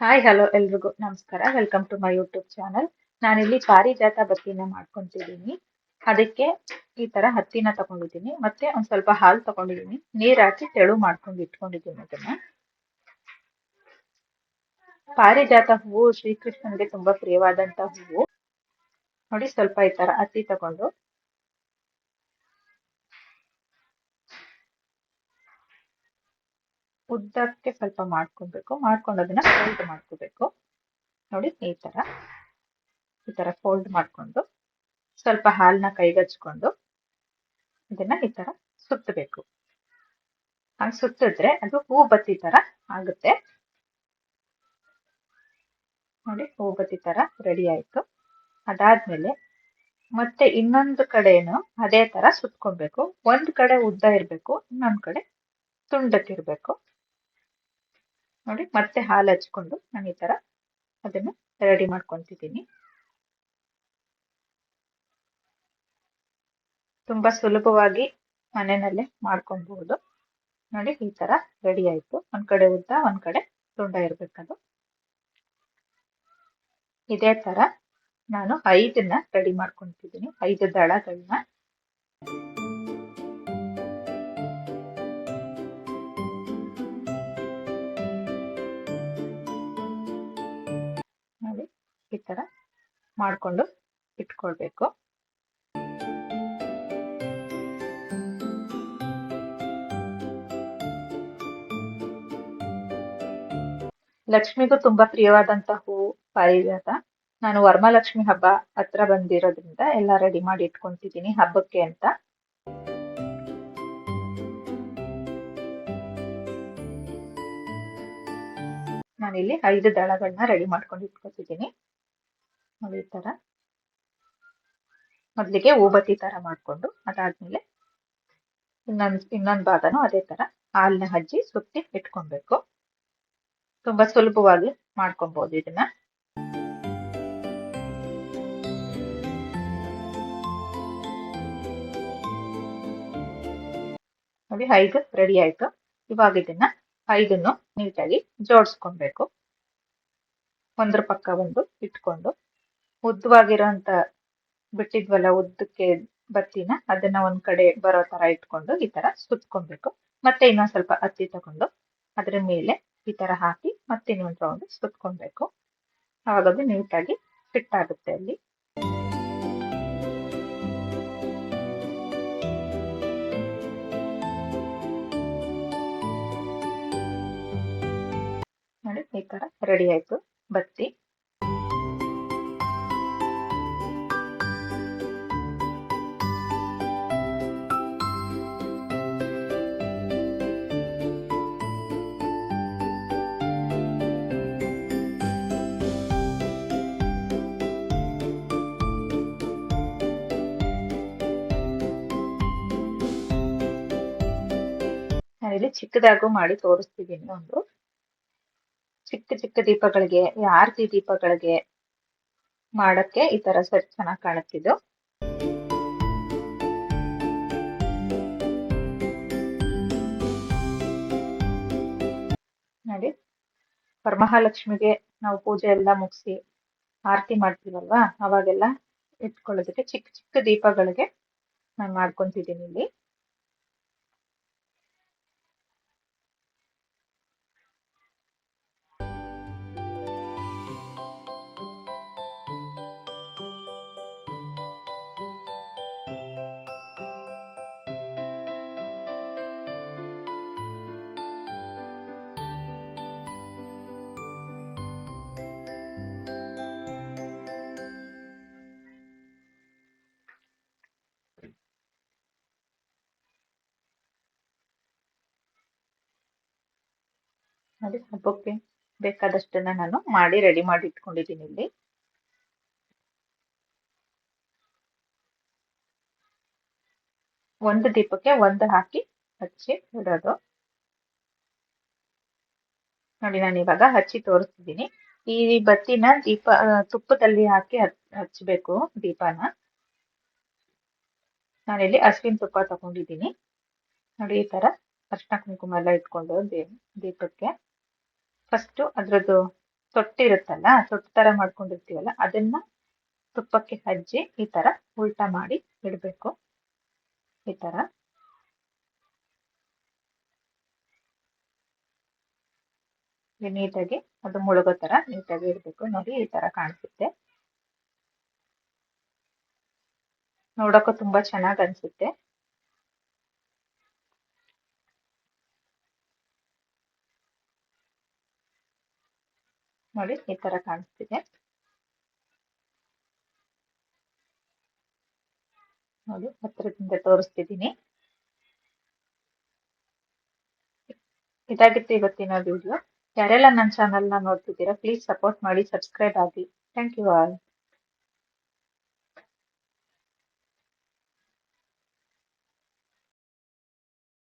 Hi hello ಎಲ್ರಿಗೂ. ನಮಸ್ಕಾರ. Welcome to my YouTube channel ನಾನಿಲ್ಲಿ ಪಾರಿಜಾತ ಬತ್ತಿನ ಮಾಡ್ಕೊತಿದ್ದೀನಿ. ಅದಕ್ಕೆ ಈ ತರ ಹತ್ತಿನ ತಗೊಂಡಿದ್ದೀನಿ. ಮತ್ತೆ ಒಂದ್ ಸ್ವಲ್ಪ ಹಾಲು ತಗೊಂಡಿದ್ದೀನಿ. ನೀರ್ ಹಾಕಿ ತೆಳು ಮಾಡ್ಕೊಂಡು ಇಟ್ಕೊಂಡಿದ್ದೀನಿ ಅದನ್ನ. ಪಾರಿಜಾತ ಹೂವು ಶ್ರೀಕೃಷ್ಣನಿಗೆ ತುಂಬಾ ಪ್ರಿಯವಾದಂತ ಹೂವು. ನೋಡಿ ಸ್ವಲ್ಪ ಈ ತರ ಹತ್ತಿ ತಗೊಂಡು. ಉದ್ದಕ್ಕೆ ಸ್ವಲ್ಪ ಮಾಡ್ಕೊಬೇಕು. ಮಾಡ್ಕೊಂಡು ಅದನ್ನ ಫೋಲ್ಡ್ ಮಾಡ್ಕೋಬೇಕು. ನೋಡಿ, ಈ ತರ. ಈ ತರ ಫೋಲ್ಡ್ ಮಾಡ್ಕೊಂಡು, ಸ್ವಲ್ಪ ಹಾಲನ್ನ ಕೈಗಚ್ಕೊಂಡು ಇದನ್ನ ಈ ತರ ಸುತ್ತಬೇಕು. ಹಂಗ್ ಸುತ್ತಿದ್ರೆ ಅದು ಹೂ ಬತ್ತಿ ತರ ಆಗುತ್ತೆ. ನೋಡಿ, ಹೂ ಬತ್ತಿ ತರ ರೆಡಿ ಆಯ್ತು. ಅದಾದ್ಮೇಲೆ ಮತ್ತೆ ಇನ್ನೊಂದು ಕಡೆನು ಅದೇ ತರ ಸುತ್ಕೊಬೇಕು. ಒಂದ್ ಕಡೆ ಉದ್ದ ಇರ್ಬೇಕು, ಇನ್ನೊಂದ್ ಕಡೆ ತುಂಡಕ್ಕಿರ್ಬೇಕು. ನೋಡಿ, ಮತ್ತೆ ಹಾಲು ಹಚ್ಕೊಂಡು ನಾನು ಈ ತರ ಅದನ್ನು ರೆಡಿ ಮಾಡ್ಕೊತಿದ್ದೀನಿ. ತುಂಬಾ ಸುಲಭವಾಗಿ ಮನೆಯಲ್ಲೇ ಮಾಡ್ಕೊಬಹುದು ನೋಡಿ, ಈ ತರ ರೆಡಿ ಆಯ್ತು. ಒಂದ್ ಕಡೆ ಉದ್ದ, ಒಂದ್ ಕಡೆ ತುಂಡ ಇರಬೇಕದು. ಇದೇ ತರ ನಾನು ಐದನ್ನ ರೆಡಿ ಮಾಡ್ಕೊತಿದ್ದೀನಿ. ಐದು ದಳಗಳನ್ನ. ಈ ತರ ಮಾಡ್ಕೊಂಡು ಇಟ್ಕೊಳ್ಬೇಕು. ಲಕ್ಷ್ಮಿಗೂ ತುಂಬಾ ಪ್ರಿಯವಾದಂತ ಹೂವು ಪಾರಿಜಾತ. ನಾನು ವರ್ಮಲಕ್ಷ್ಮಿ ಹಬ್ಬ ಹತ್ರ ಬಂದಿರೋದ್ರಿಂದ ಎಲ್ಲ ರೆಡಿ ಮಾಡಿ ಇಟ್ಕೊಂತಿದ್ದೀನಿ ಹಬ್ಬಕ್ಕೆ ಅಂತ. ನಾನಿಲ್ಲಿ ಐದು ದಳಗಳನ್ನ ರೆಡಿ ಮಾಡ್ಕೊಂಡು ಇಟ್ಕೊತಿದ್ದೀನಿ. ನೋಡಿ ಈ ತರ ಮೊದ್ಲಿಗೆ ಊಬತ್ತಿ ತರ ಮಾಡ್ಕೊಂಡು ಅದಾದ್ಮೇಲೆ ಇನ್ನೊಂದು ಇನ್ನೊಂದು ಭಾಗನು ಅದೇ ತರ ಹಾಲ್ನ ಹಜ್ಜಿ ಸುತ್ತಿ ಇಟ್ಕೊಬೇಕು. ತುಂಬಾ ಸುಲಭವಾಗಿ ಮಾಡ್ಕೊಬಹುದು ಇದನ್ನ. ನೋಡಿ, ಐದು ರೆಡಿ ಆಯ್ತು. ಇವಾಗ ಇದನ್ನ ಐದನ್ನು ನೀಟಾಗಿ ಜೋಡಿಸ್ಕೊಬೇಕು. ಒಂದ್ರ ಪಕ್ಕ ಒಂದು ಇಟ್ಕೊಂಡು ಉದ್ದವಾಗಿರೋಂತ ಬಿಟ್ಟಿದ್ವಲ್ಲ ಉದ್ದಕ್ಕೆ ಬತ್ತಿನ, ಅದನ್ನ ಒಂದ್ ಕಡೆ ಬರೋ ತರ ಇಟ್ಕೊಂಡು ಈ ತರ ಸುತ್ಕೊಬೇಕು. ಮತ್ತೆ ಇನ್ನೊಂದ್ ಸ್ವಲ್ಪ ಅತ್ತಿ ತಗೊಂಡು ಅದ್ರ ಮೇಲೆ ಈ ತರ ಹಾಕಿ ಮತ್ತೆ ಇನ್ನೊಂದ್ ರೌಂಡ್ ಸುತ್ಕೊಬೇಕು. ಅದು ನೀಟಾಗಿ ಫಿಟ್ ಆಗುತ್ತೆ ಅಲ್ಲಿ. ನೋಡಿ ಈ ತರ ರೆಡಿ ಆಯ್ತು. ಬತ್ತಿ. ನಾನಿಲ್ಲಿ ಚಿಕ್ಕದಾಗೂ ಮಾಡಿ ತೋರಿಸ್ತಿದ್ದೀನಿ ಒಂದು. ಚಿಕ್ಕ ಚಿಕ್ಕ ದೀಪಗಳಿಗೆ, ಆರತಿ ದೀಪಗಳಿಗೆ ಮಾಡಕ್ಕೆ ಈ ತರ ಸರ್ ಚೆನ್ನಾಗಿ ಕಾಣುತ್ತಿದ್ದು. ನೋಡಿ, ಪರಮಹಾಲಕ್ಷ್ಮಿಗೆ ನಾವು ಪೂಜೆ ಎಲ್ಲ ಮುಗಿಸಿ ಆರತಿ ಮಾಡ್ತೀವಲ್ವಾ? ಅವಾಗೆಲ್ಲ ಇಟ್ಕೊಳ್ಳೋದಕ್ಕೆ ಚಿಕ್ಕ ಚಿಕ್ಕ ದೀಪಗಳಿಗೆ ನಾನು ಮಾಡ್ಕೊಂತಿದ್ದೀನಿ ಇಲ್ಲಿ. ನೋಡಿ ಹಬ್ಬಕ್ಕೆ ಬೇಕಾದಷ್ಟನ್ನ ನಾನು ಮಾಡಿ ರೆಡಿ ಮಾಡಿ ಇಟ್ಕೊಂಡಿದ್ದೀನಿ ಇಲ್ಲಿ. ಒಂದು ದೀಪಕ್ಕೆ ಒಂದು ಹಾಕಿ ಹಚ್ಚಿ ಇಡೋದು. ನೋಡಿ, ನಾನು ಇವಾಗ ಹಚ್ಚಿ ತೋರಿಸ್ತಿದ್ದೀನಿ. ಈ ಬತ್ತಿನ ದೀಪ ತುಪ್ಪದಲ್ಲಿ ಹಾಕಿ ಹಚ್ಚಬೇಕು ದೀಪನ. ನಾನಿಲ್ಲಿ ಹಸುವಿನ ತುಪ್ಪ ತಗೊಂಡಿದ್ದೀನಿ. ನೋಡಿ, ಈ ತರ ಅರ್ಶಿನ ಕುಂಕುಮ ಎಲ್ಲ ಇಟ್ಕೊಂಡು ದೀಪಕ್ಕೆ. ಫಸ್ಟ್ ಅದ್ರದ್ದು ತೊಟ್ಟಿರುತ್ತಲ್ಲ ತೊಟ್ಟು ತರ ಮಾಡ್ಕೊಂಡಿರ್ತೀವಲ್ಲ, ಅದನ್ನ ತುಪ್ಪಕ್ಕೆ ಹಜ್ಜಿ ಈ ತರ ಉಲ್ಟಾ ಮಾಡಿ ಇಡಬೇಕು. ಈ ತರ. ನೀಟಾಗಿ ಅದು ಮುಳುಗೋ ತರ ನೀಟಾಗಿ ಇಡಬೇಕು. ನೋಡಿ ಈ ತರ ಕಾಣಿಸುತ್ತೆ. ನೋಡಕ್ಕೂ ತುಂಬಾ ಚೆನ್ನಾಗಿ ಅನ್ಸುತ್ತೆ. ನೋಡಿ, ಈ ತರ ಕಾಣಿಸ್ತಿದೆ. ನೋಡಿ, ಹತ್ರದಿಂದ ತೋರಿಸ್ತಿದ್ದೀನಿ. ಇದಾಗಿತ್ತು ಇವತ್ತಿನ ವಿಡಿಯೋ ಯಾರೆಲ್ಲ ನನ್ನ ಚಾನಲ್ನ ನೋಡ್ತಿದ್ದೀರಾ ಪ್ಲೀಸ್ ಸಪೋರ್ಟ್ ಮಾಡಿ ಸಬ್ಸ್ಕ್ರೈಬ್ ಆಗಿ ಥ್ಯಾಂಕ್ ಯು ಆಲ್